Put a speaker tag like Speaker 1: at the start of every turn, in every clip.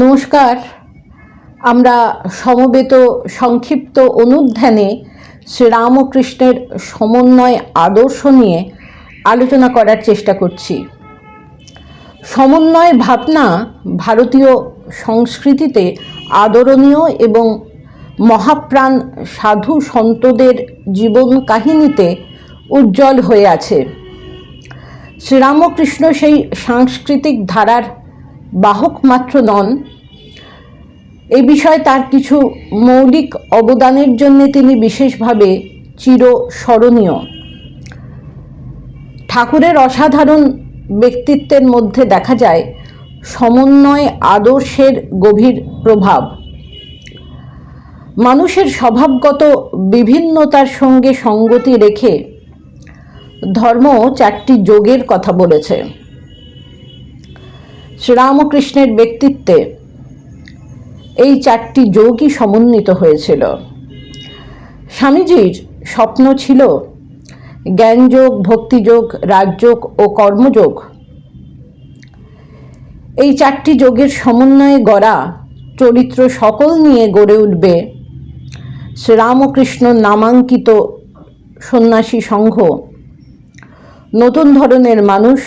Speaker 1: নমস্কার। আমরা সমবেত সংক্ষিপ্ত অনুধ্যানে শ্রীরামকৃষ্ণের সমন্বয় আদর্শ নিয়ে আলোচনা করার চেষ্টা করছি। সমন্বয় ভাবনা ভারতীয় সংস্কৃতিতে আদরণীয় এবং মহাপ্রাণ সাধু সন্তদের জীবন কাহিনীতে উজ্জ্বল হয়ে আছে। শ্রীরামকৃষ্ণ সেই সাংস্কৃতিক ধারার বাহক মাত্র নন। এ বিষয়ে তার কিছু মৌলিক অবদানের জন্য তিনি বিশেষভাবে চিরস্মরণীয়। ঠাকুরের অসাধারণ ব্যক্তিত্বের মধ্যে দেখা যায় সমন্বয়, আদর্শের গভীর প্রভাব। মানুষের স্বভাবগত বিভিন্নতার সঙ্গে সঙ্গতি রেখে ধর্ম চারটি যোগের কথা বলেছে। শ্রীরামকৃষ্ণের ব্যক্তিত্বে এই চারটি যোগই সমন্বিত হয়েছিল। স্বামীজির স্বপ্ন ছিল জ্ঞানযোগ, ভক্তিযোগ, রাজযোগ ও কর্মযোগ। এই চারটি যোগের সমন্বয়ে গড়া চরিত্র সকল নিয়ে গড়ে উঠবে শ্রীরামকৃষ্ণ নামাঙ্কিত সন্ন্যাসী সংঘ। নতুন ধরনের মানুষ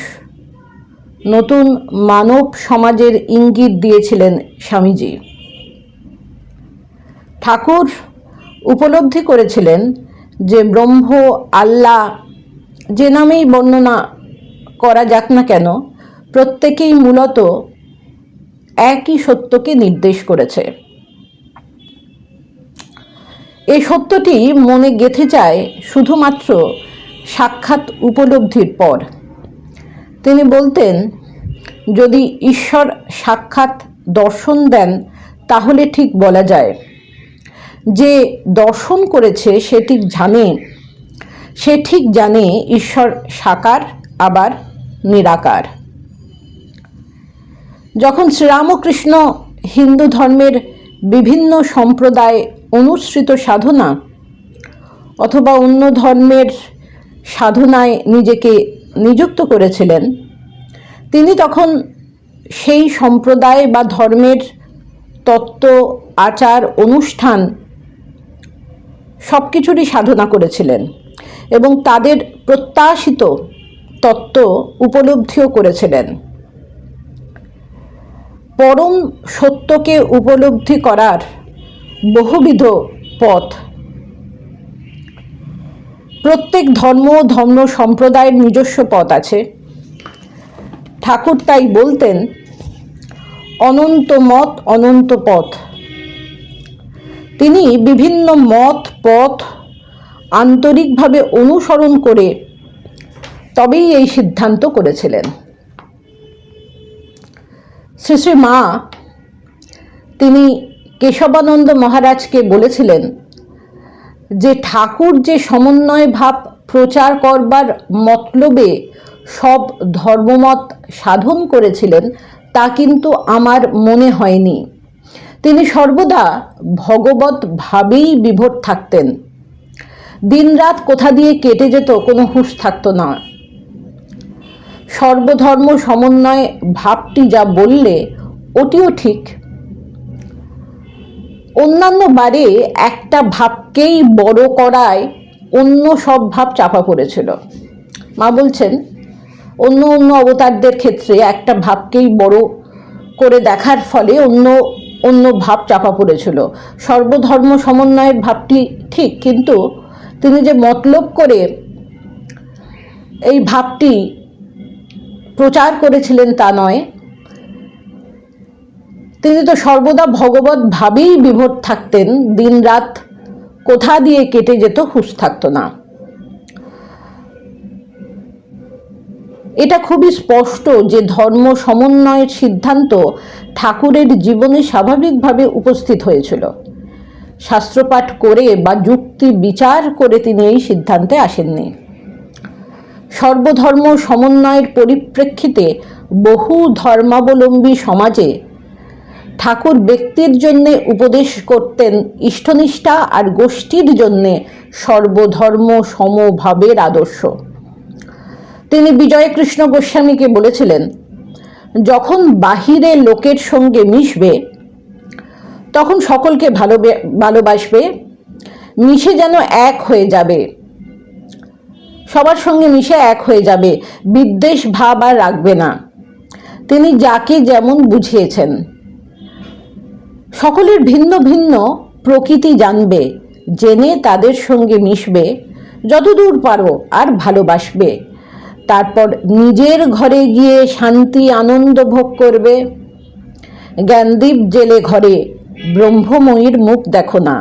Speaker 1: নতুন মানব সমাজের ইঙ্গিত দিয়েছিলেন স্বামীজি। ঠাকুর উপলব্ধি করেছিলেন যে ব্রহ্ম, আল্লাহ যে নামেই বর্ণনা করা যাক না কেন, প্রত্যেকেই মূলত একই সত্যকে নির্দেশ করেছে। এই সত্যটি মনে গেঁথে যায় শুধুমাত্র সাক্ষাৎ উপলব্ধির পর। তিনি বলতেন, যদি ঈশ্বর সাক্ষাৎ দর্শন দেন, তাহলে ঠিক বলা যায়। যে দর্শন করেছে, সে ঠিক জানে। সে ঠিক জানে ঈশ্বর সাকার, আবার নিরাকার। যখন শ্রীরামকৃষ্ণ হিন্দু ধর্মের বিভিন্ন সম্প্রদায় অনুসৃত সাধনা, অথবা অন্য ধর্মের সাধনায় নিজেকে নিযুক্ত করেছিলেন, তিনি তখন সেই সম্প্রদায় বা ধর্মের তত্ত্ব, আচার, অনুষ্ঠান সব কিছুরই সাধনা করেছিলেন এবং তাদের প্রত্যাশিত তত্ত্ব উপলব্ধিও করেছিলেন। পরম সত্যকে উপলব্ধি করার বহুবিধ পথ প্রত্যেক ধর্ম ধর্ম সম্প্রদায়ের নিজস্ব পথ আছে। ঠাকুর তাই বলতেন, অনন্ত মত, অনন্ত পথ। তিনি বিভিন্ন মত, পথ আন্তরিকভাবে অনুসরণ করে তবেই এই সিদ্ধান্ত করেছিলেন। শ্রী শ্রী মা, তিনি কেশবানন্দ মহারাজকে বলেছিলেন যে ঠাকুর যে সমন্বয় ভাব প্রচার করবার মতলবে সব ধর্মমত সাধন করেছিলেন, তা কিন্তু আমার মনে হয়নি। তিনি সর্বদা ভগবত ভাবেই বিভোর থাকতেন। দিনরাত কোথা দিয়ে কেটে যেত কোনো হুঁশ থাকত না। সর্বধর্ম সমন্বয় ভাবটি যা বললে, ওটিও ঠিক। অন্যান্য বারে একটা ভাবকেই বড় করায় অন্য সব ভাব চাপা পড়েছিল। মা বলছেন, অন্য অন্য অবতারদের ক্ষেত্রে একটা ভাবকেই বড় করে দেখার ফলে অন্য অন্য ভাব চাপা পড়েছিল। সর্বধর্ম সমন্বয়ের ভাবটি ঠিক, কিন্তু তিনি যে মতলব করে এই ভাবটি প্রচার করেছিলেন তা নয় তিনি তো সর্বদা ভগবত ভাবেই বিভোর থাকতেন দিন রাত কোথা দিয়ে কেটে যেত হুশ থাকতো না। এটা খুবই স্পষ্ট যে ধর্ম সমন্বয়ের সিদ্ধান্ত ঠাকুরের জীবনে স্বাভাবিকভাবে উপস্থিত হয়েছিল। শাস্ত্রপাঠ করে বা যুক্তি বিচার করে তিনি এই সিদ্ধান্তে আসেননি। সর্বধর্ম সমন্বয়ের পরিপ্রেক্ষিতে বহু ধর্মাবলম্বী সমাজে ঠাকুর ব্যক্তির জন্যে উপদেশ করতেন ইষ্টনিষ্ঠা আর গোষ্ঠীর জন্যে সর্বধর্ম সমভাবের আদর্শ। তিনি বিজয়কৃষ্ণ গোস্বামীকে বলেছিলেন, যখন বাহিরে লোকের সঙ্গে মিশবে, তখন সকলকে ভালোবে ভালোবাসবে, মিশে যেন এক হয়ে যাবে। সবার সঙ্গে মিশে এক হয়ে যাবে, বিদ্বেষ ভাব আর রাখবে না। তিনি যাকে যেমন বুঝিয়েছেন সকলের ভিন্ন ভিন্ন প্রকৃতি জানবে, জেনে তাদের সঙ্গে মিশবে, যতদূর পারো আর ভালোবাসবে। তারপর নিজের ঘরে গিয়ে শান্তি আনন্দ ভোগ করবে। জ্ঞানদীপ জেলে ঘরে, ব্রহ্মময়ীর মুখ দেখো না।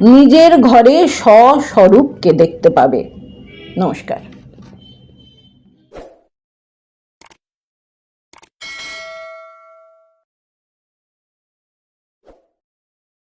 Speaker 1: নিজের ঘরে স্বস্বরূপকে দেখতে পাবে। নমস্কার।